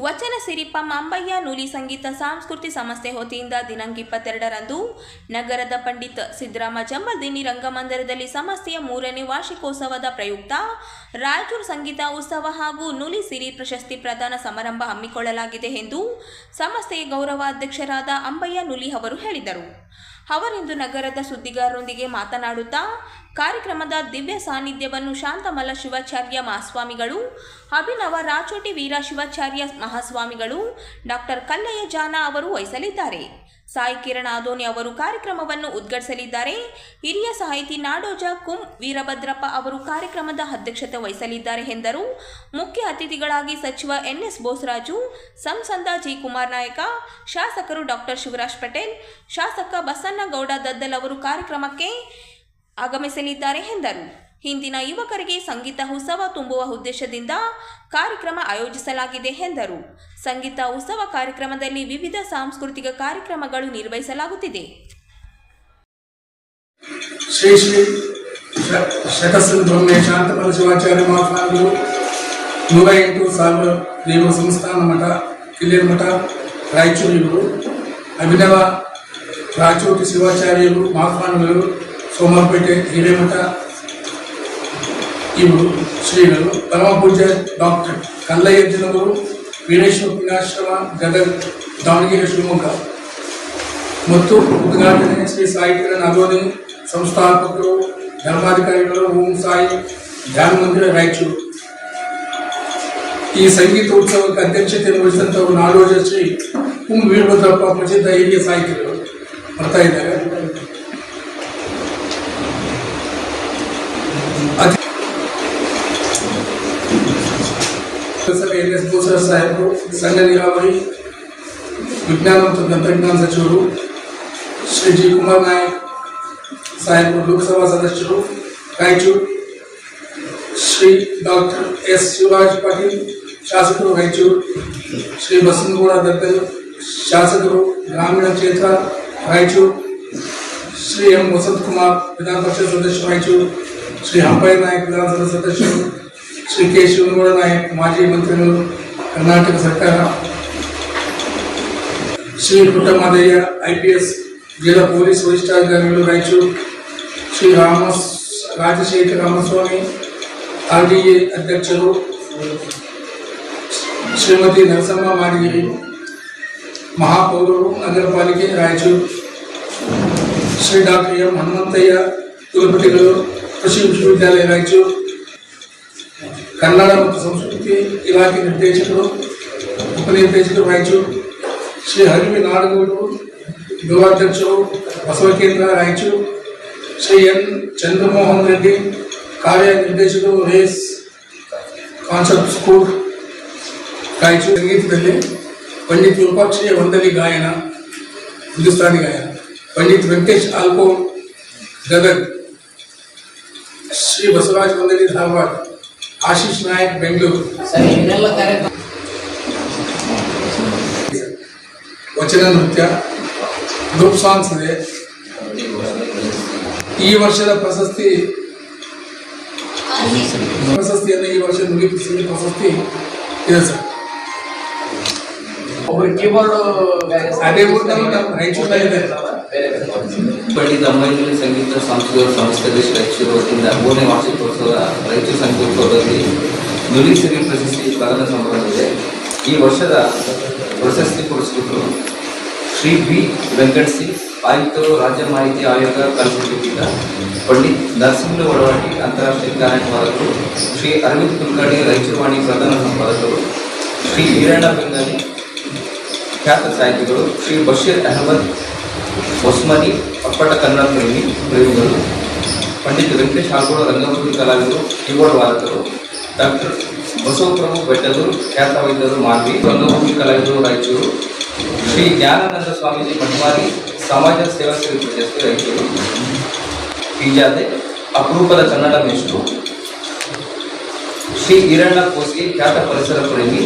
ವಚನ ಸಿರಿಪ ಮಾಂಬಯ್ಯ ನೂಲಿ ಸಂಗೀತ ಸಾಂಸ್ಕೃತಿ ಸಂಸ್ಥೆ ವತಿಯಿಂದ ದಿನಾಂಕ ಇಪ್ಪತ್ತೆರಡರಂದು ನಗರದ ಪಂಡಿತ್ ಸಿದ್ದರಾಮ ಜಂಬಲ್ದಿನಿ ರಂಗಮಂದಿರದಲ್ಲಿ ಸಂಸ್ಥೆಯ ಮೂರನೇ ವಾರ್ಷಿಕೋತ್ಸವದ ಪ್ರಯುಕ್ತ ರಾಯಚೂರು ಸಂಗೀತ ಉತ್ಸವ ಹಾಗೂ ನೂಲಿ ಸಿರಿ ಪ್ರಶಸ್ತಿ ಪ್ರದಾನ ಸಮಾರಂಭ ಹಮ್ಮಿಕೊಳ್ಳಲಾಗಿದೆ ಎಂದು ಸಂಸ್ಥೆಯ ಗೌರವಾಧ್ಯಕ್ಷರಾದ ಅಂಬಯ್ಯ ನೂಲಿ ಅವರು ಹೇಳಿದರು. ಅವರಿಂದು ನಗರದ ಸುದ್ದಿಗಾರರೊಂದಿಗೆ ಮಾತನಾಡುತ್ತಾ ಕಾರ್ಯಕ್ರಮದ ದಿವ್ಯ ಸಾನ್ನಿಧ್ಯವನ್ನು ಶಾಂತಮಲ್ಲ ಶಿವಾಚಾರ್ಯ ಮಹಾಸ್ವಾಮಿಗಳು, ಅಭಿನವ ರಾಚೋಟಿ ವೀರ ಶಿವಾಚಾರ್ಯ ಮಹಾಸ್ವಾಮಿಗಳು, ಡಾಕ್ಟರ್ ಕಲ್ಲಯ್ಯ ಜಾನ ಅವರು ವಹಿಸಲಿದ್ದಾರೆ. ಸಾಯಿ ಕಿರಣ್ ಆದೋನಿ ಅವರು ಕಾರ್ಯಕ್ರಮವನ್ನು ಉದ್ಘಾಟಿಸಲಿದ್ದಾರೆ. ಹಿರಿಯ ಸಾಹಿತಿ ನಾಡೋಜ ಕುಂ ವೀರಭದ್ರಪ್ಪ ಅವರು ಕಾರ್ಯಕ್ರಮದ ಅಧ್ಯಕ್ಷತೆ ವಹಿಸಲಿದ್ದಾರೆ ಎಂದರು. ಮುಖ್ಯ ಅತಿಥಿಗಳಾಗಿ ಸಚಿವ ಎನ್ಎಸ್ ಬೋಸರಾಜು, ಸಂಸದ ಜಿ ಕುಮಾರ್ ನಾಯಕ, ಶಾಸಕರು ಡಾಕ್ಟರ್ ಶಿವರಾಜ್ ಪಟೇಲ್, ಶಾಸಕ ಬಸನ್ನಗೌಡ ದದ್ದಲ್ ಅವರು ಕಾರ್ಯಕ್ರಮಕ್ಕೆ ಆಗಮಿಸಲಿದ್ದಾರೆ ಎಂದರು. ಹಿಂದಿನ ಯುವಕರಿಗೆ ಸಂಗೀತ ಉತ್ಸವ ತುಂಬುವ ಉದ್ದೇಶದಿಂದ ಕಾರ್ಯಕ್ರಮ ಆಯೋಜಿಸಲಾಗಿದೆ ಎಂದರು. ಸಂಗೀತ ಉತ್ಸವ ಕಾರ್ಯಕ್ರಮದಲ್ಲಿ ವಿವಿಧ ಸಾಂಸ್ಕೃತಿಕ ಕಾರ್ಯಕ್ರಮಗಳು ನಿರ್ವಹಿಸಲಾಗುತ್ತಿದೆ. ಶ್ರೀ ಶ್ರೀ ನೂರ ಎಂಟು ಸಾವಿರ ದೇವ ಸಂಸ್ಥಾನ ಮಠ ಮಠ ಅಭಿನವ ಶಿವಾಚಾರ್ಯರು ಸೋಮವಾರಪೇಟೆ ಹಿರೇಮಠ, ಇವರು ಶ್ರೀಗಳು ಪರಮ ಪೂಜ್ಯ ಡಾಕ್ಟರ್ ಕಲ್ಲಯ್ಯಜ್ಜನವರು ವೀರೇಶ್ವರ ಪುಣ್ಯಾಶ್ರಮ ಗದಗ, ದಾವಣಗೆರೆ ಶಿವಮೊಗ್ಗ. ಮತ್ತು ಉದ್ಘಾಟನೆ ಶ್ರೀ ಸಾಹಿತ್ಯ ನಾಗೋನಿ ಸಂಸ್ಥಾಪಕರು, ಧರ್ಮಾಧಿಕಾರಿಗಳು, ಓಂ ಸಾಯಿ, ಧ್ಯಾನ ಮಂದಿರ ರಾಯಚೂರು. ಈ ಸಂಗೀತ ಉತ್ಸವಕ್ಕೆ ಅಧ್ಯಕ್ಷತೆಯನ್ನು ವಹಿಸಿದಂಥವರು ನಾಡೋಜ ಶ್ರೀ ಕುಂ ವೀರಭದ್ರಪ್ಪ ಪ್ರಸಿದ್ಧ ಹಿರಿಯ ಸಾಹಿತ್ಯಗಳು ಬರ್ತಾ ಇದ್ದಾರೆ. ಅತಿ- ಸಭೆ ಎನ್ ಎಸ್ ಬೋಸರ ಸಾಹೇಬರು ಸಣ್ಣ ನೀರಾವರಿ ವಿಜ್ಞಾನ ಮತ್ತು ತಂತ್ರಜ್ಞಾನ ಸಚಿವರು ಶ್ರೀ ಜಿ ಕುಮಾರ್ ನಾಯಕ್ ಸಾಹೇಬರು ಲೋಕಸಭಾ ಸದಸ್ಯರು ರಾಯಚೂರು ಶ್ರೀ ಡಾಕ್ಟರ್ ಎಸ್ ಶಿವರಾಜ್ ಪಾಟೀಲ್ ಶಾಸಕರು ರಾಯಚೂರು ಶ್ರೀ ಬಸನಗೌಡ ದತ್ತಲ್ ಶಾಸಕರು ಗ್ರಾಮೀಣ ಕ್ಷೇತ್ರ ರಾಯಚೂರು ಶ್ರೀ ಎಂ ವಸಂತ್ ಕುಮಾರ್ ವಿಧಾನ ಪರಿಷತ್ ಸದಸ್ಯರು ರಾಯಚೂರು శ్రీ హంపయ్య నాయక్ విధానసభ సదస్యులు శ్రీ కె శివగౌడ నాయక్ మాజీ మంత్రులు కర్ణాటక సర్కార శ్రీ పుట్టమాదయ్య ఐపీఎస్ జిల్లా పోలీస్ వరిష్టాధికారులు రాయచూరు శ్రీ రామ రాజశేఖర రామస్వామి ఆర్డీఏ అధ్యక్షులు శ్రీమతి నరసమ్మ మాడిగిరి మహాపౌరులు నగరపాలిక రాయచూరు శ్రీ డాక్టర్ ఎం హనుమంతయ్య తిరుపతిలో ಶ್ರೀ ಡಾಕ್ಟರ್ ಎಂ ಹನುಮಂತಯ್ಯ ಕುಲಪತಿಗಳು ಕೃಷಿ ವಿಶ್ವವಿದ್ಯಾಲಯ ರಾಯಚೂರು ಕನ್ನಡ ಮತ್ತು ಸಂಸ್ಕೃತಿ ಇಲಾಖೆ ನಿರ್ದೇಶಕರು ಉಪನಿರ್ದೇಶಕರು ರಾಯಚೂರು ಶ್ರೀ ಹರಿವಿ ನಾಡಗೌಡರು ಗೃಹಾಧ್ಯಕ್ಷರು ಬಸವ ಕೇಂದ್ರ ರಾಯಚೂರು ಶ್ರೀ ಎನ್ ಚಂದ್ರಮೋಹನ್ ರೆಡ್ಡಿ ಕಾರ್ಯ ನಿರ್ದೇಶಕರು ರೇಸ್ ಕಾನ್ಸೆಪ್ಟ್ ಸ್ಕೂಲ್ ರಾಯಚೂರು ಸಂಗೀತದಲ್ಲಿ ಪಂಡಿತ್ ವಿರೂಪಾಕ್ಷಿಯ ವಂದನಿ ಗಾಯನ ಹಿಂದೂಸ್ತಾನಿ ಗಾಯನ ಪಂಡಿತ್ ವೆಂಕಟೇಶ್ ಆಲ್ಕೋಡ್ ಗದಗ್ ಶ್ರೀ ಬಸವರಾಜ ಮಂದಿರ ಧಾರವಾಡ ಆಶೀಶ್ ನಾಯಕ್ ಬೆಂಗಳೂರು. ವಚನ ನೃತ್ಯ ಗ್ರೂಪ್ ಸಾಂಗ್ಸ್ ಇದೆ. ಈ ವರ್ಷದ ಪ್ರಶಸ್ತಿ ಪ್ರಶಸ್ತಿಯನ್ನು ಈ ವರ್ಷ ನುಡಿಪಿಸಿ ಪ್ರಶಸ್ತಿ ಇದೆ ಸರ್. ಒಬ್ಬರು ಕೀಬೋರ್ಡ್ ಅದೇ ಊರಿನಲ್ಲಿ ನಮ್ಮ ಇದೆ ಪಂಡಿತ ಅಂಬೈನಳ್ಳಿ ಸಂಗೀತ ಸಾಂಸ್ಕೃತಿಕ ಸಂಸ್ಥೆ ರಾಯಚೂರು ವತಿಯಿಂದ ಮೂರನೇ ವಾರ್ಷಿಕೋತ್ಸವ ರೈತ ಸಂಗೀತೋತ್ಸವದಲ್ಲಿ ನುಲಿ ಸಿರಿ ಪ್ರಶಸ್ತಿ ಪ್ರದಾನ ಸಮಾರಂಭವಿದೆ. ಈ ವರ್ಷದ ಪ್ರಶಸ್ತಿ ಪುರಸ್ಕೃತರು ಶ್ರೀ ಬಿ. ವೆಂಕಟ್ ಸಿಂಗ್, ಆಯುಕ್ತರು ರಾಜ್ಯ ಮಾಹಿತಿ ಆಯೋಗ ಕಲಬುರಗಿ ಪೀಠ ಪಂಡಿತ್ ನರಸಿಂಹ ಒಡವಾಟಿ ಅಂತಾರಾಷ್ಟ್ರೀಯ ಕಾರ್ಯಕ್ರಮಗಳು ಶ್ರೀ ಅರವಿಂದ್ ಕುಲಕರ್ಣಿ ರಾಯಚೂರು ವಾಣಿ ಪ್ರಧಾನ ಸಂಪಾದಕರು ಶ್ರೀ ಈರಣ್ಣ ಬೆಂಗಾಲಿ ಖ್ಯಾತ ಸಾಹಿತಿಗಳು ಶ್ರೀ ಬಶೀರ್ ಅಹಮದ್ ಒಸ್ಮನಿ ಅಪ್ಪಟ ಕನ್ನಡ ಪ್ರೇಮಿ ಪ್ರೇಮಿಗಳು ಪಂಡಿತ್ ವೆಂಕಟೇಶ್ ಹಾಗೋಳ ರಂಗಭೂಮಿ ಕಲಾವಿದರು ಕೀಬೋರ್ಡ್ ವಾದಕರು. ಡಾಕ್ಟರ್ ಬಸವಪ್ರಭು ಬೆಟ್ಟದೂರು ಖ್ಯಾತ ವೈದ್ಯರು ಮಾನ್ವಿ ರಂಗಭೂಮಿ ಕಲಾವಿದರು ರಾಯಚೂರು. ಶ್ರೀ ಜ್ಞಾನಾನಂದ ಸ್ವಾಮೀಜಿ ಮಠಮಾರಿ ಸಮಾಜ ಸೇವಾ ಸೇವೆ ಪ್ರಶಸ್ತಿ ರಾಯಚೂರು. ಈಜಾದೆ ಅಪರೂಪದ ಕನ್ನಡ ಮೇಷ್ಟ್ರು. ಶ್ರೀ ಈರಣ್ಣ ಕೋಸಿ, ಖ್ಯಾತ ಪರಿಸರ ಪ್ರೇಮಿ.